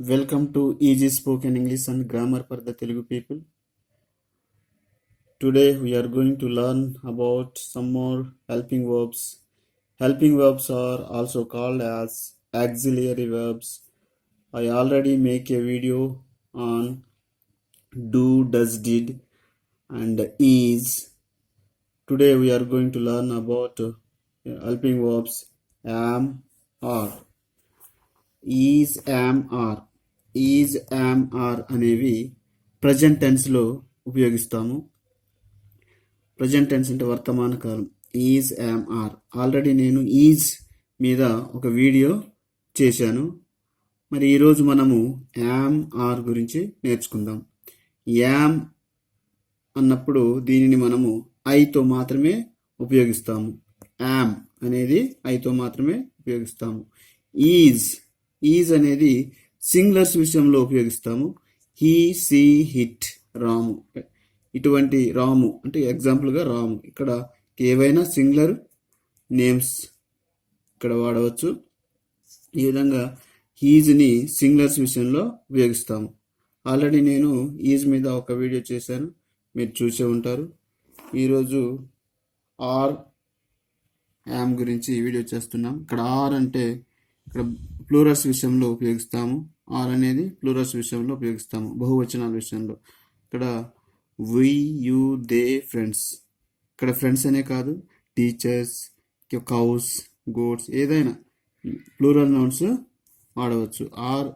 Welcome to Easy Spoken English and Grammar for the Telugu people. Today we are going to learn about some more helping verbs. Helping verbs are also called as auxiliary verbs. I already make a video on do, does, did and is. Today we are going to learn about uh, helping verbs am, are. Is am are Is am are అనేవి present టెన్స్లో ఉపయోగిస్తాము. Present tense అంటే వర్తమాన కాలం. Is am are already నేను is మీద ఒక video చేశాను. మరి ఈరోజు మనము యామ్ ఆర్ గురించి నేర్చుకుందాం. యామ్ అన్నప్పుడు దీనిని మనము ఐతో మాత్రమే ఉపయోగిస్తాము. యామ్ అనేది ఐతో మాత్రమే ఉపయోగిస్తాము. ఈజ్ ఈజ్ అనేది సింగులర్స్ విషయంలో ఉపయోగిస్తాము. హీ సీ హిట్ రాము. ఇటువంటి రాము అంటే ఎగ్జాంపుల్గా రాము. ఇక్కడ ఏవైనా సింగులర్ నేమ్స్ ఇక్కడ వాడవచ్చు. ఈ విధంగా హీజ్ని సింగులర్స్ విషయంలో ఉపయోగిస్తాము. ఆల్రెడీ నేను ఈజ్ మీద ఒక వీడియో చేశాను. మీరు చూసే ఉంటారు. ఈరోజు ఆర్ యామ్ గురించి వీడియో చేస్తున్నాం. ఇక్కడ ఆర్ అంటే ఇక్కడ ప్లూరస్ విషయంలో ఉపయోగిస్తాము. ఆర్ అనేది ప్లూరస్ విషయంలో ఉపయోగిస్తాము. బహువచనాల విషయంలో. ఇక్కడ వి యు దే ఫ్రెండ్స్ ఇక్కడ ఫ్రెండ్స్ అనే కాదు. టీచర్స్ కౌస్ గోడ్స్ ఏదైనా ప్లూరల్ నౌన్స్ వాడవచ్చు. ఆర్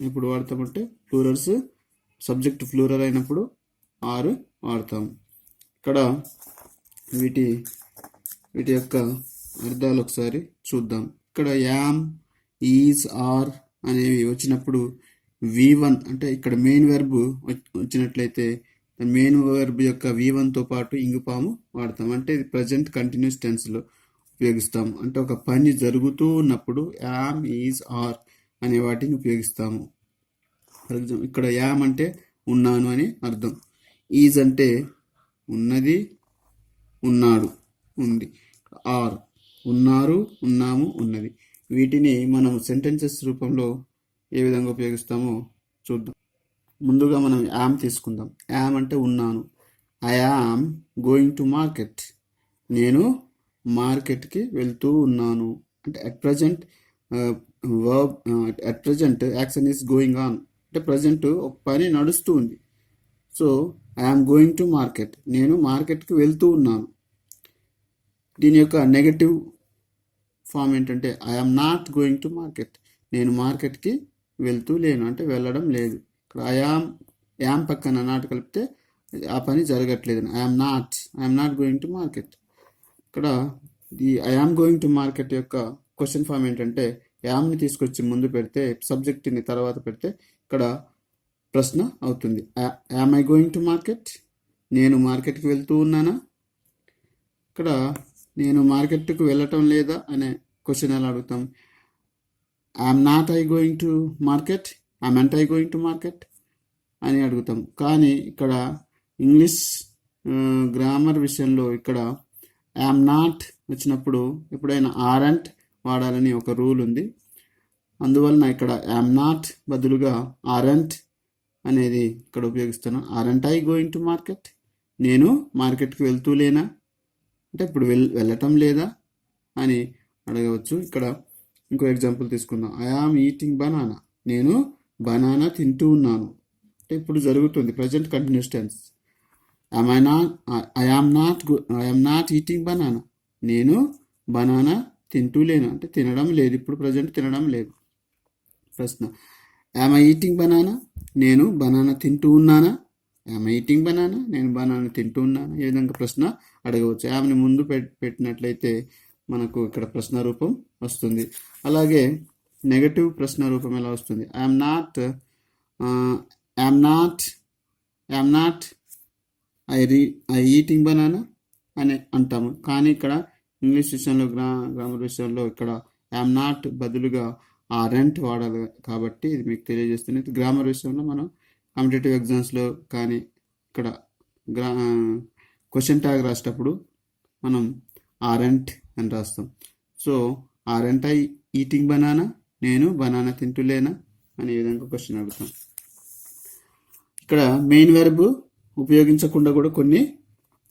ఇప్పుడు వాడతామంటే ప్లూరల్స్ సబ్జెక్ట్ ప్లూరల్ అయినప్పుడు ఆర్ వాడతాం ఇక్కడ వీటి వీటి యొక్క అర్థాలు ఒకసారి చూద్దాం. ఇక్కడ యామ్ ఈజ్ ఆర్ అనేవి వచ్చినప్పుడు వి వన్ అంటే ఇక్కడ మెయిన్ వెర్బ్ వచ్చినట్లయితే మెయిన్ వెర్బ్ యొక్క వి వన్తో పాటు ఇంగుపాము వాడతాం. అంటే ఇది ప్రజెంట్ కంటిన్యూస్ టెన్స్లో ఉపయోగిస్తాం. అంటే ఒక పని జరుగుతూ ఉన్నప్పుడు యామ్ ఈజ్ ఆర్ అనే వాటిని ఉపయోగిస్తాము. ఫర్ ఎగ్జాంపుల్ ఇక్కడ యామ్ అంటే ఉన్నాను అని అర్థం. ఈజ్ అంటే ఉన్నది ఉన్నాడు ఉంది. ఆర్. ఉన్నారు ఉన్నాము ఉన్నది. వీటిని మనం సెంటెన్సెస్ రూపంలో ఏ విధంగా ఉపయోగిస్తామో చూద్దాం. ముందుగా మనం యామ్ తీసుకుందాం. యామ్ అంటే ఉన్నాను. I am going to market నేను మార్కెట్కి వెళ్తూ ఉన్నాను. అంటే at present verb at present action is going on అంటే ప్రజెంట్ ఒక పని నడుస్తూ ఉంది. So I am going to market నేను మార్కెట్కి వెళ్తూ ఉన్నాను. దీని యొక్క నెగటివ్ ఫామ్ ఏంటంటే I'm not going to market నేను మార్కెట్కి వెళ్తూ లేను అంటే వెళ్ళడం లేదు. ఇక్కడ ఐఆమ్ యామ్ పక్కన నాట్ కలిపితే ఆ పని జరగట్లేదు. I'm not I'm not going to market ఇక్కడ ఈ I am going to market యొక్క క్వశ్చన్ ఫామ్ ఏంటంటే యామ్ని తీసుకొచ్చి ముందు పెడితే సబ్జెక్ట్ని తర్వాత పెడితే ఇక్కడ ప్రశ్న అవుతుంది. Am I going to market నేను మార్కెట్కి వెళ్తూ ఉన్నానా? ఇక్కడ నేను మార్కెట్కు వెళ్ళటం లేదా అనే క్వశ్చన్ ఎలా అడుగుతాం. I'm not I going to market I'm aren't I going to market అని అడుగుతాం. కానీ ఇక్కడ ఇంగ్లీష్ గ్రామర్ విషయంలో ఇక్కడ ఐఎమ్ నాట్ వచ్చినప్పుడు ఎప్పుడైనా ఆర్ఎంట్ వాడాలని ఒక రూల్ ఉంది. అందువలన ఇక్కడ ఐఎమ్ నాట్ బదులుగా ఆరంట్ అనేది ఇక్కడ ఉపయోగిస్తాను aren't I going to market నేను మార్కెట్కి వెళ్తూ లేనా? అంటే ఇప్పుడు వెల్ వెళ్ళటం లేదా అని అడగవచ్చు. ఇక్కడ ఇంకో ఎగ్జాంపుల్ తీసుకుందాం. ఐ ఆమ్ ఈటింగ్ బనానా నేను బనానా తింటూ ఉన్నాను. అంటే ఇప్పుడు జరుగుతుంది. Present continuous tense I'm I not I am not I am not eating banana నేను బనానా తింటూ లేను. అంటే తినడం లేదు. ఇప్పుడు ప్రజెంట్ తినడం లేదు. ప్రశ్న. ఐ ఈటింగ్ బనానా నేను బనానా తింటూ ఉన్నానా? ఆమె ఈటింగ్ బనానా నేను బనానా తింటూ ఉన్నాను. ఈ విధంగా ప్రశ్న? అడగవచ్చు. ఆమెను ముందు పెట్టినట్లయితే మనకు ఇక్కడ ప్రశ్న రూపం వస్తుంది. అలాగే నెగటివ్ ప్రశ్న రూపం ఎలా వస్తుంది? I'm not I'm not I'm not I re I eating banana అని అంటాము. కానీ ఇక్కడ ఇంగ్లీష్ విషయంలో గ్రా గ్రామర్ విషయంలో ఇక్కడ ఐఎమ్ నాట్ బదులుగా ఆ రెంట్ వాడాలి కాబట్టి ఇది మీకు తెలియజేస్తుంది. గ్రామర్ విషయంలో మనం కాంపిటేటివ్ ఎగ్జామ్స్లో కానీ ఇక్కడ గ్రా క్వశ్చన్ ట్యాగ్ రాసేటప్పుడు మనం ఆరెంట్ అని రాస్తాం. So aren't I eating banana నేను బనానా తింటులేనా అనే విధంగా క్వశ్చన్ అడుగుతాం. ఇక్కడ మెయిన్ వెర్బ్ ఉపయోగించకుండా కూడా కొన్ని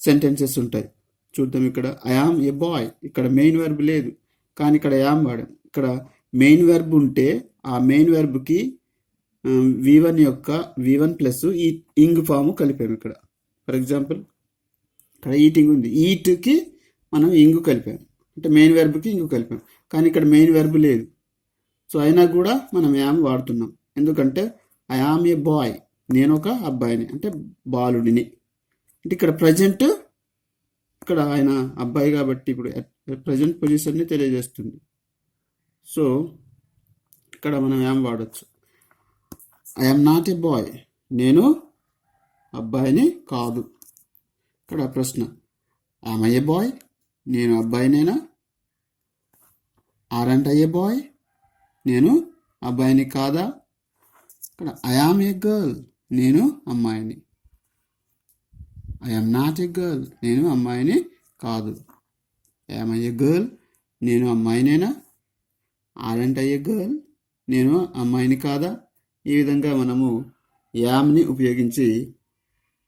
సెంటెన్సెస్ ఉంటాయి. చూద్దాం ఇక్కడ ఐ ఏ బాయ్ ఇక్కడ మెయిన్ వెర్బ్ లేదు కానీ ఇక్కడ యామ్ వాడాం. ఇక్కడ మెయిన్ వెర్బ్ ఉంటే ఆ మెయిన్ వెర్బ్కి వి వన్ యొక్క వి వన్ ప్లస్ ఈ ఇంగ్ ఫామ్ కలిపాము ఇక్కడ. ఫర్ ఎగ్జాంపుల్ ఇక్కడ ఈటింగ్ ఉంది. ఈట్కి మనం ఇంగు కలిపాం అంటే మెయిన్ వెర్బ్కి ఇంగు కలిపాం కానీ ఇక్కడ మెయిన్ వెర్బ్ లేదు. సో అయినా కూడా మనం యామ్ వాడుతున్నాం. ఎందుకంటే ఐ ఆమ్ ఏ బాయ్ నేను ఒక అబ్బాయిని అంటే బాలుడిని. అంటే ఇక్కడ ప్రజెంట్ ఇక్కడ ఆయన అబ్బాయి కాబట్టి ఇప్పుడు ప్రజెంట్ పొజిషన్ని తెలియజేస్తుంది. సో ఇక్కడ మనం ఏం వాడచ్చు. ఐఎమ్ నాట్ ఏ బాయ్ నేను అబ్బాయిని కాదు. ఇక్కడ ప్రశ్న. ఆమె ఏ బాయ్ నేను అబ్బాయినేనా? ఆరంట్ అయ్యే బాయ్ నేను అబ్బాయిని కాదా? ఇక్కడ ఐఆమ్ ఏ గర్ల్ నేను అమ్మాయిని. ఐఎమ్ నాట్ ఏ గర్ల్ నేను అమ్మాయిని కాదు. ఐఎమ్ ఏ గర్ల్ నేను అమ్మాయినేనా? ఆరంట్ అయ్యే గర్ల్ నేను అమ్మాయిని కాదా? ఈ విధంగా మనము యామ్ని ఉపయోగించి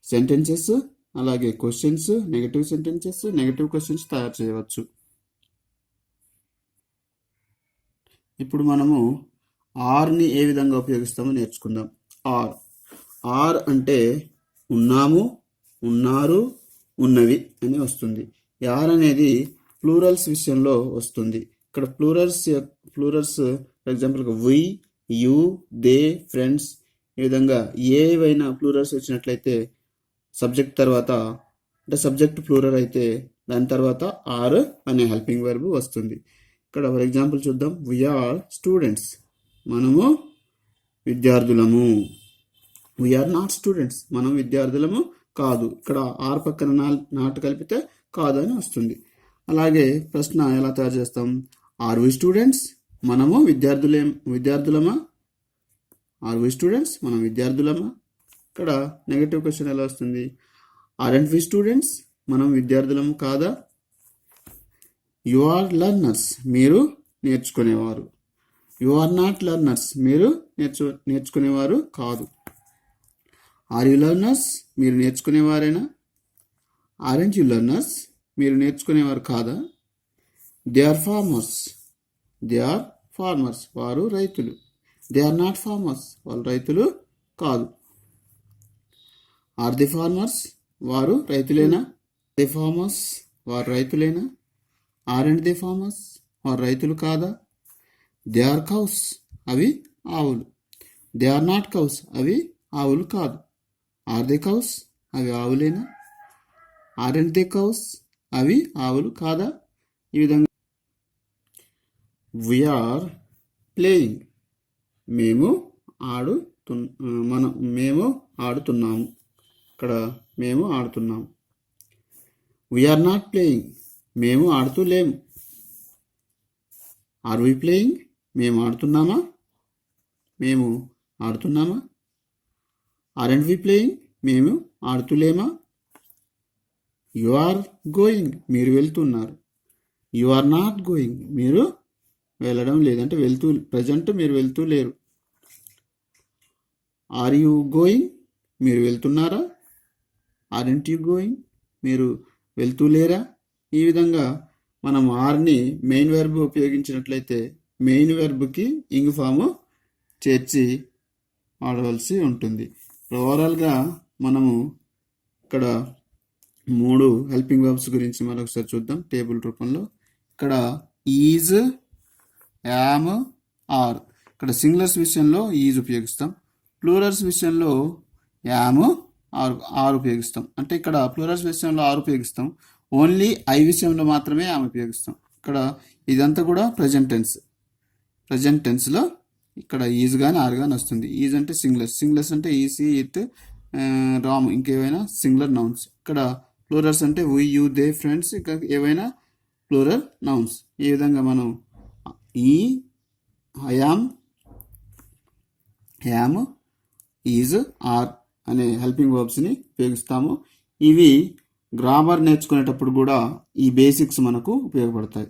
సెంటెన్సెస్ అలాగే questions negative sentences negative questions తయారు చేయవచ్చు. ఇప్పుడు మనము ఆర్ని ఏ విధంగా ఉపయోగిస్తామో నేర్చుకుందాం. ఆర్. ఆర్ అంటే ఉన్నాము ఉన్నారు ఉన్నవి అని వస్తుంది. ఆర్ అనేది ప్లూరల్స్ విషయంలో వస్తుంది. ఇక్కడ ప్లూరల్స్ ప్లూరల్స్ ఫర్ ఎగ్జాంపుల్గా వి యు దే ఫ్రెండ్స్. ఈ విధంగా ఏవైనా ప్లూరల్స్ వచ్చినట్లయితే సబ్జెక్ట్ తర్వాత అంటే సబ్జెక్ట్ ప్లూరల్ అయితే దాని తర్వాత ఆర్ అనే హెల్పింగ్ వర్బ్ వస్తుంది. ఇక్కడ ఫర్ ఎగ్జాంపుల్ చూద్దాం. వీఆర్ స్టూడెంట్స్ మనము విద్యార్థులము. వీఆర్ నాట్ స్టూడెంట్స్ మనం విద్యార్థులము కాదు. ఇక్కడ ఆర్ పక్కన నా నాటు కలిపితే కాదు అని వస్తుంది. అలాగే ప్రశ్న ఎలా తయారు చేస్తాం? ఆర్ వి స్టూడెంట్స్ మనము విద్యార్థులే విద్యార్థులమా? ఆర్ వి స్టూడెంట్స్ మనం విద్యార్థులమా? ఇక్కడ నెగటివ్ క్వశ్చన్ ఎలా వస్తుంది? ఆర్ అండ్ వి స్టూడెంట్స్ మనం విద్యార్థులము కాదా? యు ఆర్ లర్నర్స్ మీరు నేర్చుకునేవారు. యు ఆర్ నాట్ లర్నర్స్ మీరు నేర్చు నేర్చుకునేవారు కాదు. ఆర్ యు లర్నర్స్ మీరు నేర్చుకునేవారేనా? ఆరెంజ్ యు లర్నర్స్ మీరు నేర్చుకునేవారు కాదా? They are farmers they are farmers వారు రైతులు. దే ఆర్ నాట్ ఫార్మర్స్ వాళ్ళు రైతులు కాదు. ఆర్ ది ఫార్మర్స్ వారు రైతులేనా? ది ఫార్మర్స్ వారు రైతులేనా? ఆర్ అండ్ ది ఫార్మర్స్ వారు రైతులు కాదా? దే ఆర్ కౌస్ అవి ఆవులు. దే ఆర్ నాట్ కౌస్ అవి ఆవులు కాదు. ఆర్ ది కౌస్ అవి ఆవులేనా? ఆర్ అండ్ ది కౌస్ అవి ఆవులు కాదా? ఈ విధంగా వీఆర్ ప్లేయింగ్ మేము ఆడుతు మనం మేము ఆడుతున్నాము. ఇక్కడ మేము ఆడుతున్నాము. వీఆర్ నాట్ ప్లేయింగ్ మేము ఆడుతూ లేము. ఆర్ వి ప్లేయింగ్ మేము ఆడుతున్నామా? మేము ఆడుతున్నామా? ఆర్ అండ్ వి ప్లేయింగ్ మేము ఆడుతులేమా యు ఆర్ గోయింగ్ మీరు వెళ్తున్నారు. యు ఆర్ నాట్ గోయింగ్ మీరు వెళ్ళడం లేదంటే వెళ్తూ ప్రజెంట్ మీరు వెళ్తూ లేరు. ఆర్ యూ గోయింగ్ మీరు వెళ్తున్నారా? ఆర్ ఇంట్ గోయింగ్ మీరు వెళ్తూ లేరా? ఈ విధంగా మనం ఆర్ని మెయిన్ వెర్బ్ ఉపయోగించినట్లయితే మెయిన్ వెర్బ్కి ఇంగ్ ఫాము చేర్చి ఆడవలసి ఉంటుంది. ఓవరాల్గా మనము ఇక్కడ మూడు హెల్పింగ్ వర్బ్స్ గురించి మరొకసారి చూద్దాం. టేబుల్ రూపంలో ఇక్కడ ఈజ్ యామ్ ఆర్. ఇక్కడ సింగులర్స్ విషయంలో ఈజ్ ఉపయోగిస్తాం. ప్లూరల్స్ విషయంలో యామ్ ఆర్ ఆర్ ఉపయోగిస్తాం. అంటే ఇక్కడ ప్లూరల్స్ విషయంలో ఆర్ ఉపయోగిస్తాం. ఓన్లీ ఐ విషయంలో మాత్రమే ఆమె ఉపయోగిస్తాం. ఇక్కడ ఇదంతా కూడా ప్రజెంట్ టెన్స్. ప్రజెంట్ టెన్స్లో ఇక్కడ ఈజ్ కానీ ఆర్ కానీ వస్తుంది. ఈజ్ అంటే సింగులర్స్. సింగులర్స్ అంటే ఈసీ ఇట్ రామ్ ఇంకేవైనా సింగులర్ నౌన్స్ ఇక్కడ ప్లూరల్స్ అంటే వీ యూ దే ఫ్రెండ్స్ ఇక ఏవైనా ప్లూరల్ నౌన్స్ ఈ విధంగా మనం ఈ I am am is are అనే హెల్పింగ్ వర్బ్స్ని ఉపయోగిస్తాము. ఇవి గ్రామర్ నేర్చుకునేటప్పుడు కూడా ఈ బేసిక్స్ మనకు ఉపయోగపడతాయి.